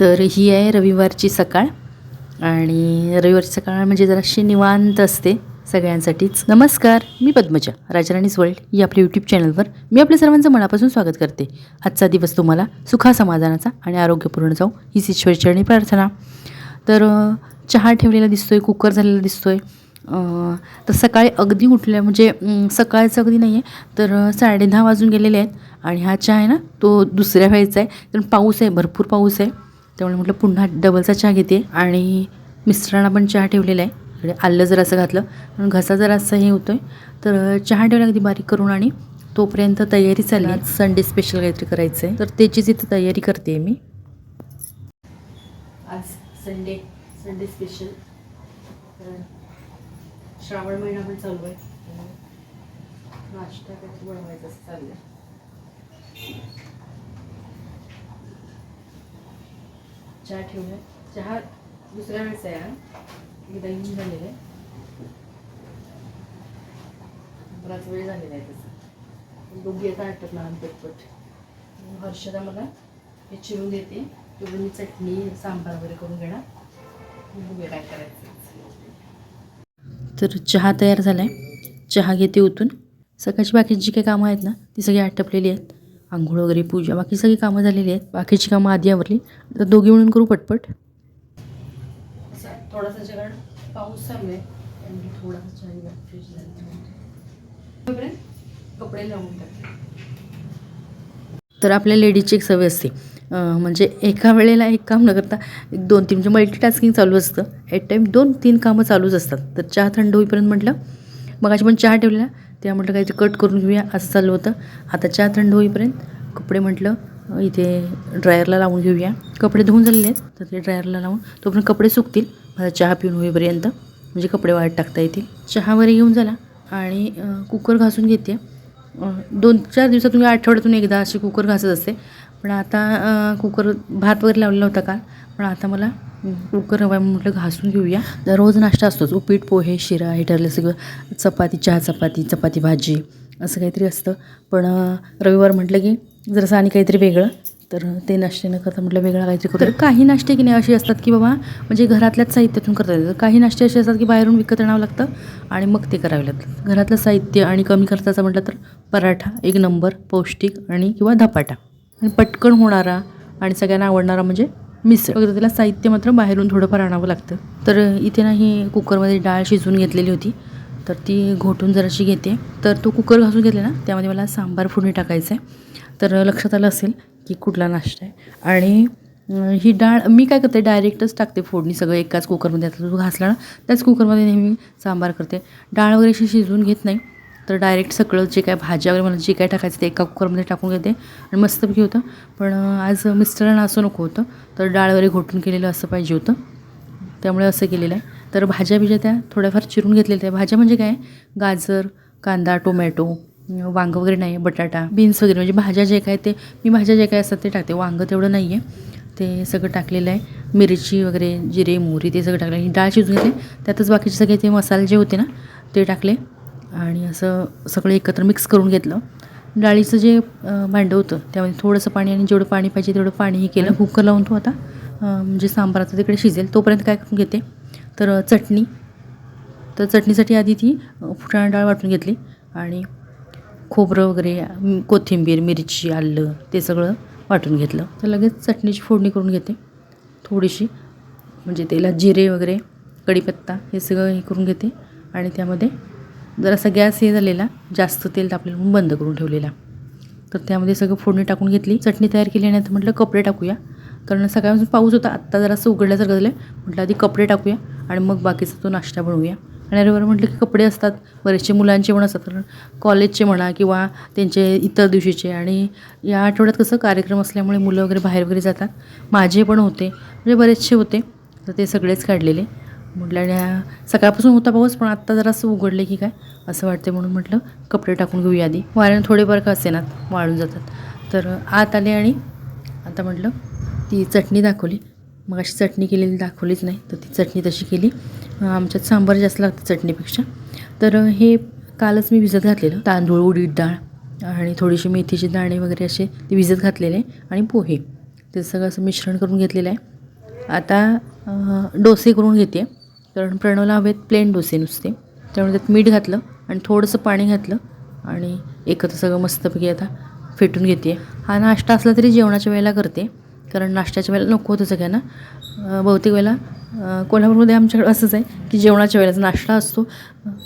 तर ही आहे रविवारची सकाळ. आणि रविवारची सकाळ म्हणजे जराशी निवांत असते सगळ्यांसाठीच. नमस्कार मी पद्मजा राजाराणीज वर्ल्ड या आपल्या यूट्यूब चॅनलवर मी आपल्या सर्वांचं मनापासून स्वागत करते. आजचा दिवस तुम्हाला सुखा समाधानाचा आणि आरोग्यपूर्ण जाऊ हीच ईश्वरचरणी प्रार्थना. तर चहा ठेवलेला दिसतोय कुकर झालेला दिसतोय. आहे तर सकाळी अगदी उठल्या म्हणजे सकाळचं अगदी नाही आहे तर साडे साडेदहा वाजून गेलेले आहेत. आणि हा चहा आहे ना तो दुसऱ्या वेळेचा आहे. कारण पाऊस आहे भरपूर पाऊस आहे. त्यामुळे म्हटलं पुन्हा डबलचा चहा घेते. आणि मिस्टरांना पण चहा ठेवलेला आहे. इकडे आलं जर असं घातलं. पण घसा जर असं हे होतोय तर अ, चहा ठेवला अगदी बारीक करून आणि तोपर्यंत तयारी चालली. आज संडे स्पेशल काहीतरी करायचं आहे तर त्याचीच इथं तयारी करते मी. आज संडे संडे स्पेशल श्रावण महिना पण चालू आहे. नाश्ता काहीतरी बनवायचं असं चहा ठेवूया. चहा दुसऱ्या वेळेस आहे हा. एकदा येऊन आहे. बराच वेळ झालेला आहे त्याचा दोघी येता आटत लहान पटपट. हर्षदा मला हे चिरून देते. तुम्ही मी चटणी सांबार वगैरे करून घेणार. बघूया काय करायचं. तर चहा तयार झाला आहे चहा घेते उतून सकाळची बाकीची जी काही कामं आहेत ना ती सगळी आटपलेली आहेत. आंघोळ वगैरे पूजा बाकी सगळी कामं झालेली आहेत. बाकीची कामं आधी आवरली. तर दोघी म्हणून करू पटपट. थोडासा जगाड पाऊस चालू आहे. आणि थोडासा चहा फ्रेश झाला कपडे लावून तर आपल्या लेडीजची एक सवय असते. म्हणजे एका वेळेला एक काम न करता एक दोन तीन म्हणजे मल्टीटास्किंग चालू असतं. ॲट टाईम दोन तीन कामं चालूच असतात. तर चहा थंड होईपर्यंत म्हटलं मग पण चहा ठेवलेला. त्या म्हटलं काहीतरी कट करून घेऊया. असं चालू होतं. आता चहा थंड होईपर्यंत कपडे म्हटलं इथे ड्रायरला लावून घेऊया. कपडे धुवून झालेले आहेत तर ते ड्रायरला लावून तोपर्यंत कपडे सुकतील. माझा चहा पिऊन होईपर्यंत म्हणजे कपडे वाळत टाकता येतील. चहा वगैरे घेऊन झाला आणि कुकर घासून घेते. दोन चार दिवसातून तुम्ही आठवड्यातून एकदा अशी कुकर घासत असते. पण आता कुकर भात वगैरे लावलेला होता काल. पण आता मला कुकर हवा म्हटलं घासून घेऊया. रोज नाश्ता असतोच. उपीट पोहे शिरा हे ठरलं सगळं. चपाती चहा चपाती चपाती भाजी असं काहीतरी असतं. पण रविवार म्हटलं की जरासं आणि काहीतरी वेगळं. तर ते नाश्ते न करता म्हटलं वेगळा काहीतरी करू तर काही नाश्ते की नाही असे असतात की बाबा म्हणजे घरातल्याच साहित्यातून करता येतात. काही नाश्ते असे असतात की बाहेरून विकत आणावं लागतं आणि मग ते करावे लागतात. घरातलं साहित्य आणि कमी खर्चाचं म्हटलं तर पराठा एक नंबर पौष्टिक आणि किंवा धपाटा. आणि पटकन होणारा आणि सगळ्यांना आवडणारा म्हणजे मिसळ. फक्त त्याला साहित्य मात्र बाहेरून थोडंफार आणावं लागतं. तर इथे ना ही कुकरमध्ये डाळ शिजवून घेतलेली होती. तर ती घोटून जराशी घेते. तर तो कुकर घासून घेतला ना त्यामध्ये मला सांबार फोडणी टाकायचं आहे तर लक्षात आलं असेल की कुठला नाश्ता आहे. आणि ही डाळ मी काय करते डायरेक्टच टाकते फोडणी सगळं एकाच कुकरमध्ये. आता तो घासला ना त्याच कुकरमध्ये नेहमी सांबार करते. डाळ वगैरे अशी शिजवून घेत नाही. तर डायरेक्ट सगळं जे काय भाज्या वगैरे मला जे काय टाकायचं ते एका कुकरमध्ये टाकून घेते आणि मस्तपैकी होतं. पण आज मिस्टरांना असं नको होतं. तर डाळ वगैरे घोटून केलेलं असं पाहिजे होतं. त्यामुळे असं केलेलं आहे. तर भाज्या बिज्या त्या थोड्याफार चिरून घेतलेल्या त्या भाज्या म्हणजे काय? गाजर कांदा टोमॅटो वांग वांगं वगैरे नाही आहे बटाटा बीन्स वगैरे. म्हणजे भाज्या जे काय ते मी भाज्या जे काय असतात ते टाकते. वांगं तेवढं नाही आहे ते सगळं टाकलेलं आहे. मिरची वगैरे जिरे मोहरी ते सगळं टाकलं ही डाळ शिजून घेतली. त्यातच बाकीचे सगळे ते मसाले जे होते ना ते टाकले. आणि असं सगळं एकत्र मिक्स करून घेतलं. डाळीचं जे भांडं होतं त्यामध्ये थोडंसं पाणी आणि जेवढं पाणी पाहिजे तेवढं पाणीही केलं. कुकर लावून तो आता म्हणजे सांबाराचं तिकडे शिजेल. तोपर्यंत काय करून घेते? तर चटणी. तर चटणीसाठी आधी ती फुटाणा डाळ वाटून घेतली. आणि खोबरं वगैरे कोथिंबीर मिरची आलं ते सगळं वाटून घेतलं. तर लगेच चटणीची फोडणी करून घेते. थोडीशी म्हणजे तेलात जिरे वगैरे कढीपत्ता हे सगळं हे करून घेते. आणि त्यामध्ये जरासा गॅस हे झालेला जास्त तेल तापलेलं म्हणून बंद करून ठेवलेला. तर त्यामध्ये सगळं फोडणी टाकून घेतली. चटणी तयार केली आणि आता म्हटलं कपडे टाकूया. कारण सकाळपासून पाऊस होता आत्ता जरासं उघडल्यासारखं झालं म्हटलं आधी कपडे टाकूया आणि मग बाकीचा तो नाश्ता बनवूया. आणि रविवार म्हटलं की कपडे असतात बरेचसे मुलांचे पण असतात. कारण कॉलेजचे म्हणा किंवा त्यांचे इतर दिवशीचे. आणि या आठवड्यात कसं कार्यक्रम असल्यामुळे मुलं वगैरे बाहेर वगैरे जातात. माझे पण होते म्हणजे बरेचसे होते. तर ते सगळेच काढलेले. म्हटलं सकाळपासून होता पाऊस पण आत्ता जरासं उघडले की काय? असं वाटते म्हणून म्हटलं कपडे टाकून घेऊया आधी. वाऱ्यानं थोडेफार का असेनात वाळून जातात. तर आत आले आणि आता म्हटलं ती चटणी दाखवली. मग अशी चटणी केलेली दाखवलीच नाही तर ती चटणी तशी केली. आमच्यात सांबार जास्त लागतं चटणीपेक्षा. तर हे कालच मी भिजत घातलेलं. तांदूळ उडीद डाळ आणि थोडीशी मेथीचे दाणे वगैरे असे ते भिजत घातलेले आणि पोहे. ते सगळं असं मिश्रण करून घेतलेलं आहे. आता डोसे करून घेते. कारण प्रणवला हवेत प्लेन डोसे नुसते. त्यामुळे त्यात मीठ घातलं आणि थोडंसं पाणी घातलं आणि एकत्र सगळं मस्तपैकी आता फेटून घेते हा नाश्ता असला तरी जेवणाच्या वेळेला करते. कारण नाश्त्याच्या वेळेला नको होतं सगळ्यांना. बहुतेक वेळेला कोल्हापूरमध्ये आमच्याकडे असंच आहे की जेवणाच्या वेळेला नाश्ता असतो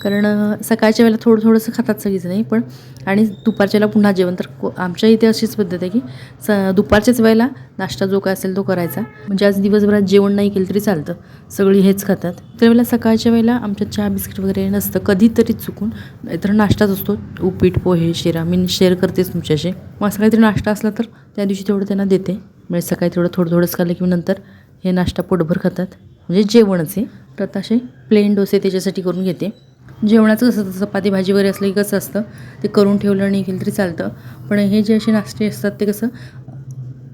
कारण सकाळच्या वेळेला थोडं थोडंसं खातात सगळीच नाही पण आणि दुपारच्या वेळेला पुन्हा जेवण. तर को आमच्या इथे अशीच पद्धत आहे की स दुपारच्याच वेळेला नाश्ता जो काय असेल तो करायचा. म्हणजे आज दिवसभरात जेवण नाही केलं तरी चालतं. सगळी हेच खातात. त्यावेळेला सकाळच्या वेळेला आमच्या चहा बिस्किट वगैरे नसतं कधीतरी चुकून. नाहीतर नाश्ताच असतो. उपीट पोहे शिरा मी शेअर करतेच तुमच्याशी. मग असं काहीतरी नाश्ता असला तर त्या दिवशी तेवढं त्यांना देते. म्हणजे सकाळी तेवढं थोडं थोडंच खाल्लं की नंतर हे नाश्ता पोटभर खातात. म्हणजे जेवणच. आहे तर आता असे प्लेन डोसे त्याच्यासाठी करून घेते. जेवणाचं कसं चपाती भाजी वगैरे असलं की कसं असतं ते करून ठेवलं नाही केलं तरी चालतं. पण हे जे असे नाश्ते असतात ते कसं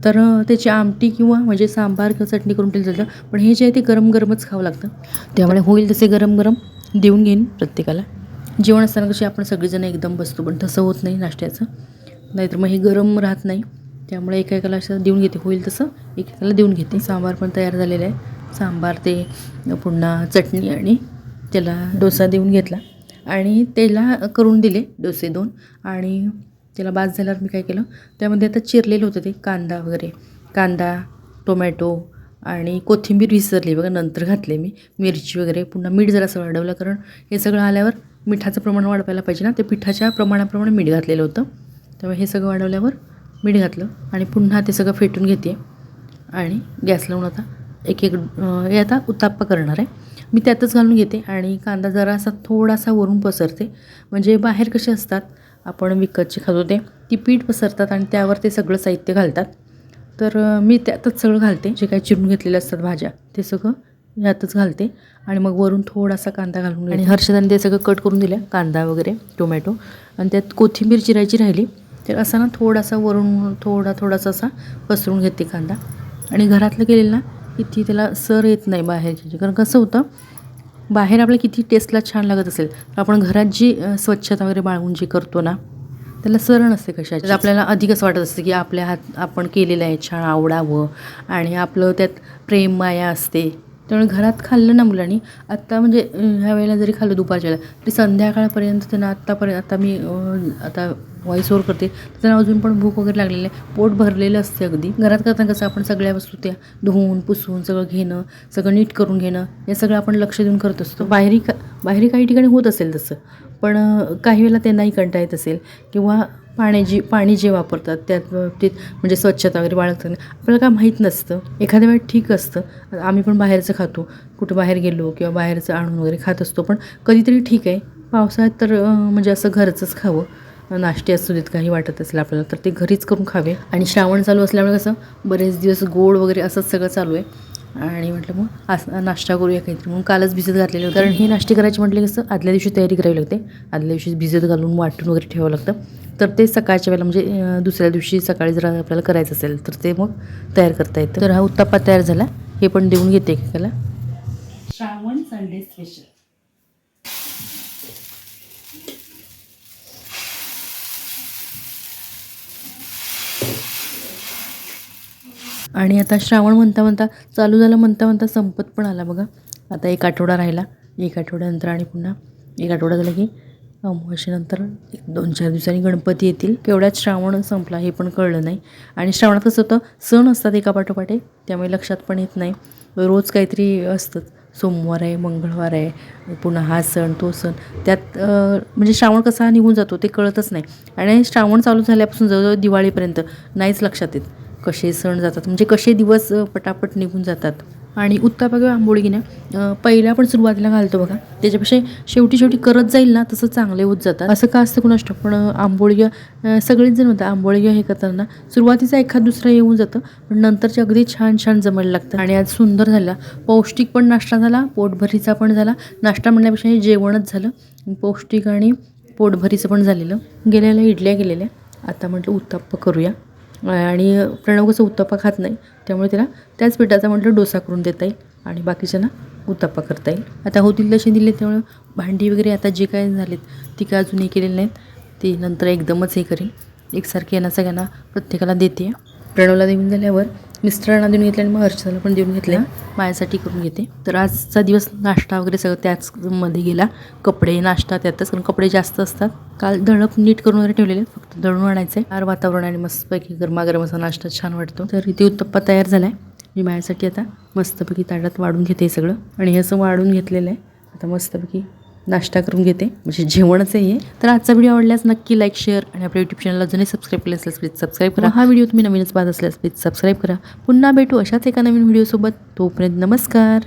तर त्याची आमटी किंवा म्हणजे सांबार किंवा चटणी करून ठेवलं जातं पण हे जे आहे ते गरम गरमच खावं लागतं. त्यामुळे होईल तसे गरम गरम देऊन घेईन प्रत्येकाला. जेवण असताना कशी आपण सगळेजण एकदम बसतो पण तसं होत नाही नाश्त्याचं. नाहीतर मग हे गरम राहत नाही. त्यामुळे एका एकाला असं देऊन घेते. होईल तसं एकेकाला देऊन घेते. सांबार पण तयार झालेलं आहे. सांबार ते पुन्हा चटणी आणि त्याला डोसा देऊन घेतला. आणि त्याला करून दिले डोसे दोन. आणि त्याला बाद झाल्यावर मी काय केलं त्यामध्ये आता चिरलेलं होतं ते कांदा वगैरे. कांदा टोमॅटो आणि कोथिंबीर विसरली. बघा नंतर घातले मी. मिरची वगैरे पुन्हा मीठ जरासं वाढवलं. कारण हे सगळं आल्यावर मिठाचं प्रमाण वाढवायला पाहिजे ना. ते पिठाच्या प्रमाणाप्रमाणे मीठ घातलेलं होतं. त्यामुळे हे सगळं वाढवल्यावर मीठ घातलं आणि पुन्हा ते सगळं फेटून घेते. आणि गॅस लावून आता एक एक हे आता उत्ताप्पा करणार आहे. मी त्यातच घालून घेते आणि कांदा जरासा थोडासा वरून पसरते. म्हणजे बाहेर कसे असतात आपण विकतचे खातो ते. ती पीठ पसरतात आणि त्यावर ते सगळं साहित्य घालतात. तर मी त्यातच सगळं घालते. जे काही चिरून घेतलेले असतात भाज्या ते सगळं यातच घालते. आणि मग वरून थोडासा कांदा घालून आणि हर्षदाने ते सगळं कट करून दिलं कांदा वगैरे टोमॅटो. आणि त्यात कोथिंबीर चिरायची राहिली तर असा ना थोडासा वरून थोडा थोडासा असा पसरून घेते कांदा. आणि घरातलं केलेलं ना की त्याला सर येत नाही बाहेरची कारण कसं होतं बाहेर आपल्याला किती टेस्टला छान लागत असेल तर आपण घरात जी स्वच्छता वगैरे बाळगून जी करतो ना त्याला सर नसते कशाची. तर आपल्याला अधिकच वाटत असते की आपल्या हात आपण केलेलं आहे छान आवडावं आणि आपलं त्यात प्रेम माया असते. त्यामुळे घरात खाल्लं ना मुलांनी आत्ता म्हणजे ह्या वेळेला जरी खाल्लं दुपारच्या वेळेला तरी संध्याकाळपर्यंत त्यांना आत्तापर्यंत आता मी आता व्हॉइस ओवर करते तर त्यांना अजून पण भूक वगैरे लागलेली आहे पोट भरलेलं असते अगदी. घरात करताना कसं आपण सगळ्या वस्तू त्या धुवून पुसून सगळं घेणं सगळं नीट करून घेणं हे सगळं आपण लक्ष देऊन करत असतो. बाहेरी का बाहेरी काही ठिकाणी होत असेल तसं पण काही वेळेला त्यांनाही कंटाळा येत असेल किंवा पाण्याची पाणी जे वापरतात त्यात बाबतीत म्हणजे स्वच्छता वगैरे बाळगतात. आपल्याला काय माहीत नसतं. एखाद्या वेळेस ठीक असतं. आम्ही पण बाहेरचं खातो. कुठं बाहेर गेलो किंवा बाहेरचं आणून वगैरे खात असतो पण कधीतरी ठीक आहे. पावसाळ्यात तर म्हणजे असं घरचंच खावं. नाश्ते असू देत काही वाटत असेल आपल्याला तर ते घरीच करून खावे. आणि श्रावण चालू असल्यामुळे कसं बरेच दिवस गोड वगैरे असंच सगळं चालू आहे. आणि म्हटलं मग आज नाश्ता करूया काहीतरी. म्हणून कालच भिजत घातलेलं होतं. कारण हे नाश्ते करायचे म्हटले कसं आदल्या दिवशी तयारी करावी लागते. आदल्या दिवशी भिजत घालून वाटून वगैरे ठेवावं लागतं. तर ते सकाळच्या वेळेला म्हणजे दुसऱ्या दिवशी सकाळी जर आपल्याला करायचं असेल तर ते मग तयार करता येतं. तर हा उत्ताप्पा तयार झाला. हे पण देऊन घेते एकाला श्रावण संडे स्पेशल आणि आता श्रावण म्हणता म्हणता चालू झालं म्हणता म्हणता संपत पण आला बघा. आता एक आठवडा राहिला एक आठवड्यानंतर आणि पुन्हा एक आठवडा झाला की अमावस्येनंतर एक दोन चार दिवसांनी गणपती येतील. केवढ्यात श्रावण संपला हे पण कळलं नाही. आणि श्रावणात कसं होतं सण असतात एका पाठोपाठ त्यामुळे लक्षात पण येत नाही. रोज काहीतरी असतंच. सोमवार आहे मंगळवार आहे पुन्हा हा सण तो सण. त्यात म्हणजे श्रावण कसा निघून जातो ते कळतच नाही. आणि श्रावण चालू झाल्यापासून जवळजवळ दिवाळीपर्यंत नाहीच लक्षात येत. कसे सण जातात म्हणजे कसे दिवस पटापट निघून जातात. आणि उत्तापा किंवा आंबोळी ना पहिल्या पहिला आपण सुरुवातीला घालतो बघा. त्याच्यापेक्षा शेवटी शेवटी करत जाईल ना तसं चांगले होत जातात. असं का असतं कुणास पण अ, सगळेच जण म्हणतात आंबोळी हे करताना. सुरुवातीचा एखाद दुसरा येऊन जातं पण नंतरचे अगदी छान छान जमायला लागतं. आणि आज सुंदर झाला. पौष्टिक पण नाश्ता झाला पोटभरीचा पण झाला. नाश्ता म्हणण्यापेक्षा हे जेवणच झालं. पौष्टिक आणि पोटभरीचं पण झालेलं. गेल्याला इडल्या गेलेल्या. आता म्हटलं उत्ताप्पा करूया. आणि प्रणव कसं उत्तप्पा खात नाही त्यामुळे त्याला त्याच पिठाचा म्हटलं डोसा करून देता येईल आणि बाकीच्यांना उत्तप्पा करता येईल. आता होतील तसे दिले त्यामुळे भांडी वगैरे आता जे काय झालेत ती काय अजून हे केलेली नाहीत. ती नंतर एकदमच हे करेल. एकसारखी यांना सगळ्यांना प्रत्येकाला देते. प्रणवला देऊन झाल्यावर मिस्टरांना देऊन घेतले आणि मग हर्षदाला पण देऊन घेतल्या माझ्यासाठी करून घेते. तर आजचा दिवस नाश्ता वगैरे सगळं त्याचमध्ये गेला. कपडे नाश्ता त्यातच कारण कपडे जास्त असतात. काल दळप नीट करून वगैरे ठेवलेले फक्त दळून आणायचं आहे वातावरण आणि मस्तपैकी गरमागरम असा नाश्ता छान वाटतो. तर इथे उत्तप्पा तयार झाला आहे मी माझ्यासाठी आता मस्तपैकी ताटात वाढून घेते सगळं. आणि हे असं वाढून घेतलेलं आहे. आता मस्तपैकी नाश्ता करून घेते म्हणजे जेवणच आहे. तर आजचा व्हिडिओ आवडल्यास नक्की लाईक शेअर आणि आपल्या यूट्यूब चॅनलला जुने सबस्क्राईब केले असल्यास प्लीज सबस्क्राईब करा. हा व्हिडिओ तुम्ही नवीनच पाहत असल्यास प्लीज सबस्क्राईब करा. पुन्हा भेटू अशाच एका नवीन व्हिडिओसोबत तोपर्यंत नमस्कार.